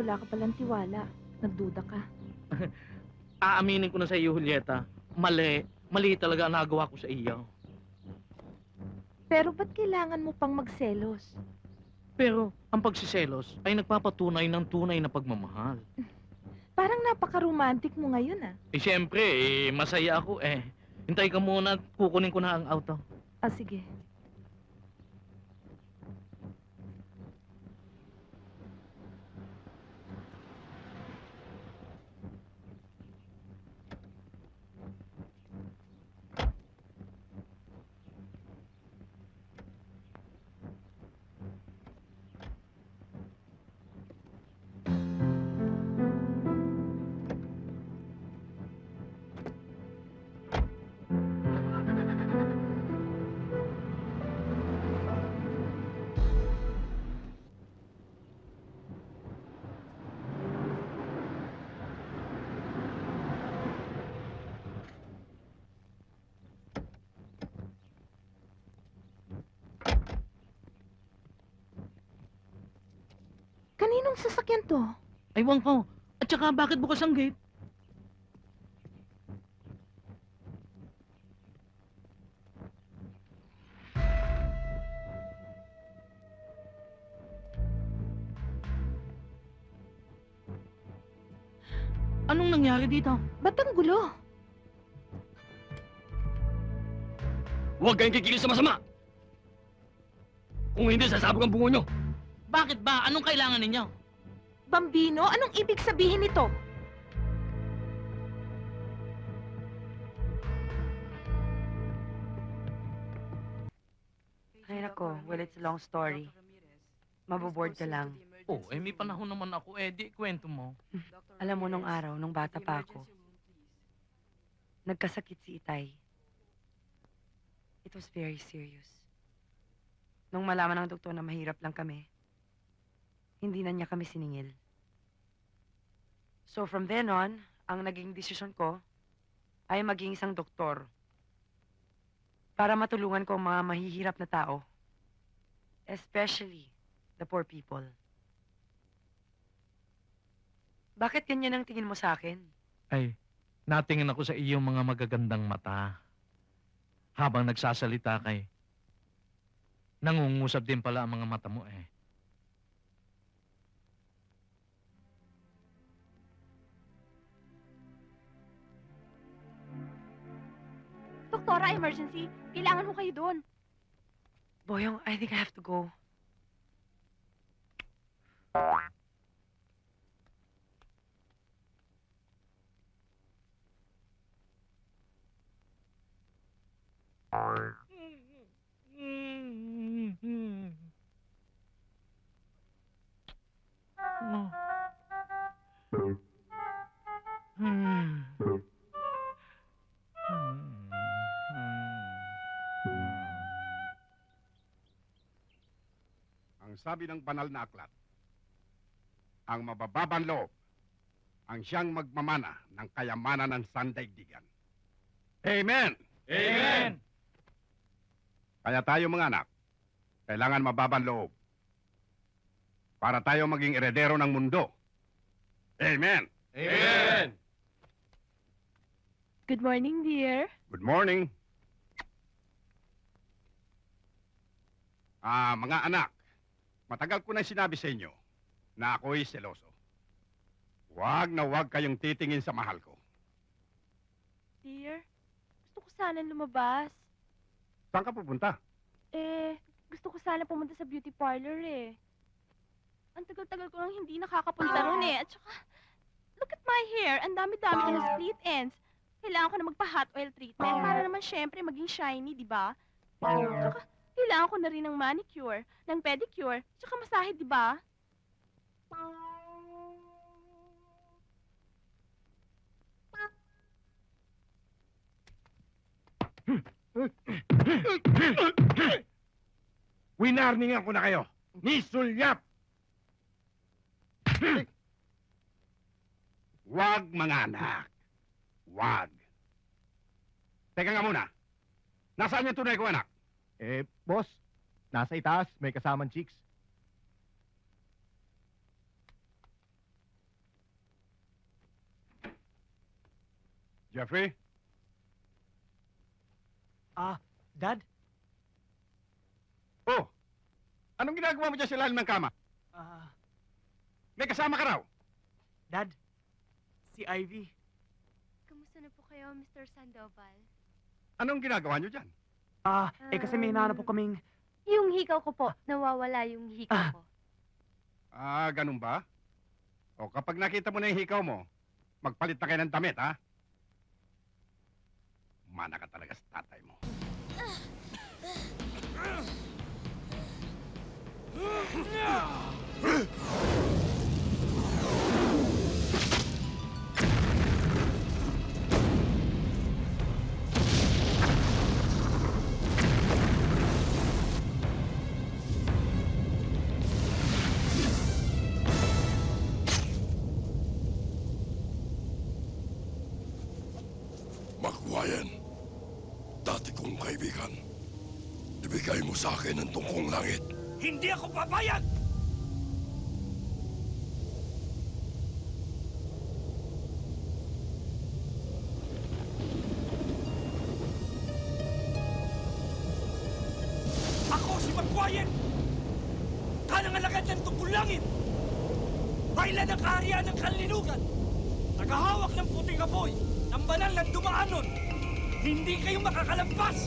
wala ka palang tiwala. Nagduda ka. Aaminin ko na sa iyo, Julieta. Mali. Mali talaga ang nagawa ko sa iyo. Pero ba't kailangan mo pang magselos? Pero ang pagsiselos ay nagpapatunay ng tunay na pagmamahal. Parang napaka-romantic mo ngayon ah. Eh, siyempre, eh, masaya ako eh. Hintay ka muna at kukunin ko na ang auto. Ah, sige. Kaninong sasakyan to? Aywan ko. At saka, bakit bukas ang gate? Anong nangyari dito? Ba't ang gulo? Huwag kayong kikilos sa masama! Kung hindi, sasabog ang bungo nyo! Bakit ba? Anong kailangan ninyo? Bambino, anong ibig sabihin nito? Ay nako, well it's a long story. Maboboard ka lang. Oh, eh may panahon naman ako. Eh, di kwento mo. Alam mo nung araw, nung bata pa ako, nagkasakit si Itay. It was very serious. Nung malaman ng doktor na mahirap lang kami, hindi na niya kami siningil. So from then on, ang naging desisyon ko ay maging isang doktor para matulungan ko ang mga mahihirap na tao, especially the poor people. Bakit ganyan ang tingin mo sa akin? Ay, natingin ako sa iyong mga magagandang mata. Habang nagsasalita kay, nangungusap din pala ang mga mata mo eh. Doktora, emergency. Kailangan mo kayo doon. Boyong, I think I have to go. Ang sabi ng banal na aklat, ang mabababang loob ang siyang magmamana ng kayamanan ng sandaigdigan. Amen! Amen! Kaya tayo mga anak, kailangan mababang loob para tayo maging eredero ng mundo. Amen! Amen! Good morning, dear. Good morning. Ah, mga anak, matagal ko na sinabi sa inyo na ako'y seloso. Huwag na huwag kayong titingin sa mahal ko. Dear, gusto ko sana lumabas. Saan ka pupunta? Eh, gusto ko sana pumunta sa beauty parlor eh. Ang tagal-tagal ko nang hindi nakakapunta ron eh. At saka, look at my hair. Ang dami-dami ko na split ends. Kailangan ko na magpa-hot oil treatment para naman syempre maging shiny, di ba? Tsaka, kailangan ko na rin ng manicure, ng pedicure, tsaka masahe, di ba? Winarningan ko na kayo. Ni Sulyap! Huwag mga anak. Huwag. Teka nga muna. Nasaan yung tunay ko anak? Eh, Boss, nasa itaas, may kasamang chicks. Jeffrey? Ah, Dad? Oh! Anong ginagawa mo dyan sa ilalim ng kama? Ah, May kasama ka raw. Dad? Si Ivy? Kamusta na po kayo, Mr. Sandoval? Anong ginagawa nyo dyan? Ah, eh kasi may hinahanap po kaming... Yung hikaw ko po. Nawawala yung hikaw Ah. ko. Ah, ganun ba? O kapag nakita mo na yung hikaw mo, magpalit na kayo ng damit, ha? Mana ka talaga sa tatay mo. Ibigay mo sa akin ang tungkong langit. Hindi ako papayag! Ako si Magwayan! Kanangalagad ng tungkol langit! Baila ng kaharian ng kanlinugan! Tagahawak ng puting apoy! Ng banal na dumaanon! Hindi kayo makakalampas!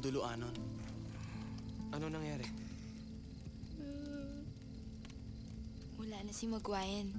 Wala nang duluanon. Ano nangyari? Wala na si Magwayan.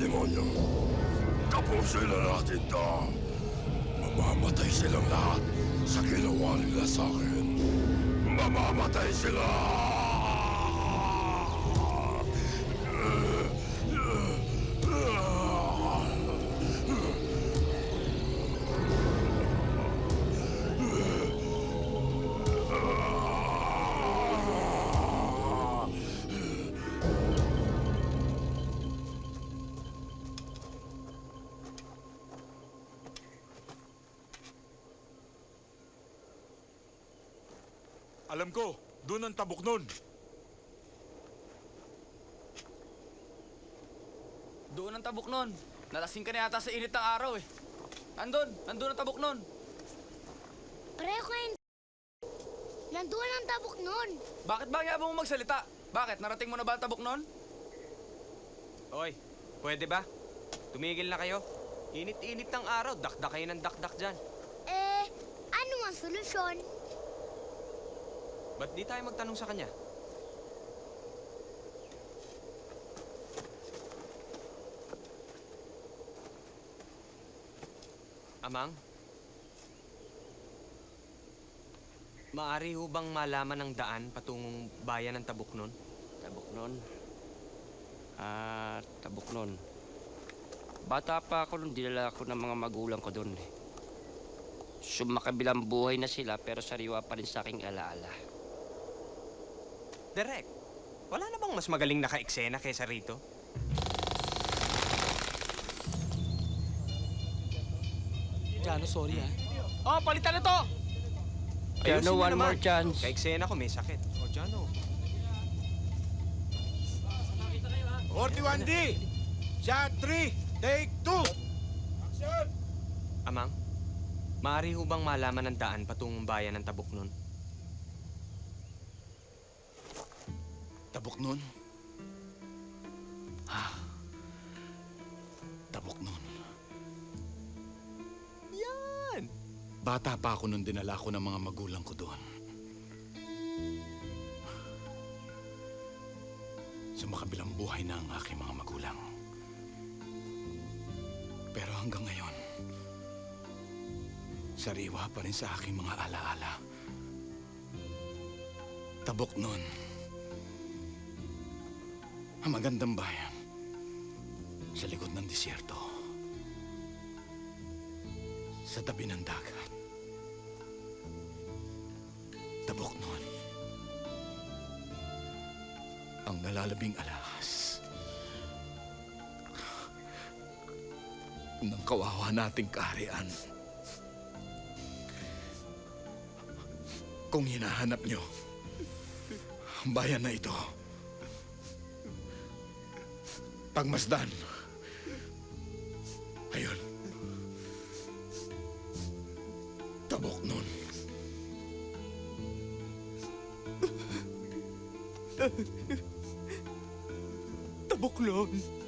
Demonyo. Tapusin na natin to. Mamamatay silang lahat sa ginawa nila sa akin. Mamamatay sila! Alam ko, doon ang tabok nun. Doon ang tabok nun. Nalasing ka na yata sa init ng araw eh. Andun, andun ang tabok nun. Pareho kayo. Nandoon ang tabok nun. Bakit ba ang yabang mo magsalita? Bakit? Narating mo na ba ang tabok nun? Oy, pwede ba? Tumigil na kayo. Init-init ng araw, dakdak kayo ng dakdak dyan. Eh, ano ang solusyon? Ba't di tayo magtanong sa kanya? Amang? Maari ho bang malaman ng daan patungong bayan ng Tabuknon? Tabuknon. Ah, Tabuknon. Bata pa ako nung dinala ako ng mga magulang ko doon. Sumakabilang buhay na sila pero sariwa pa rin sa aking alaala. Direk, wala na bang mas magaling naka-eksena kaysa rito? Jano, sorry ah. Oh, palitan na to! Jano, Ayusin mo one naman. more chance. Ka-eksena ko, may sakit. Oh, Jano. 41D! Shot 3! Take 2! Amang, maaari ho bang malaman ng daan patungong bayan ng Tabuknon? Tabok nun? Ah. Tabok nun. Yan! Bata pa ako nung dinala ko ng mga magulang ko doon. Sumakabilang buhay na ang aking mga magulang. Pero hanggang ngayon, sariwa pa rin sa aking mga alaala. Tabok nun. Ang magandang bayan sa likod ng disyerto. Sa tabi ng dagat. Tabok nun. Ang nalalabing alahas ng kawawa nating kaharian. Kung hinahanap nyo ang bayan na ito, pagmasdan. Ayun. Tabok nun. Tabuklon.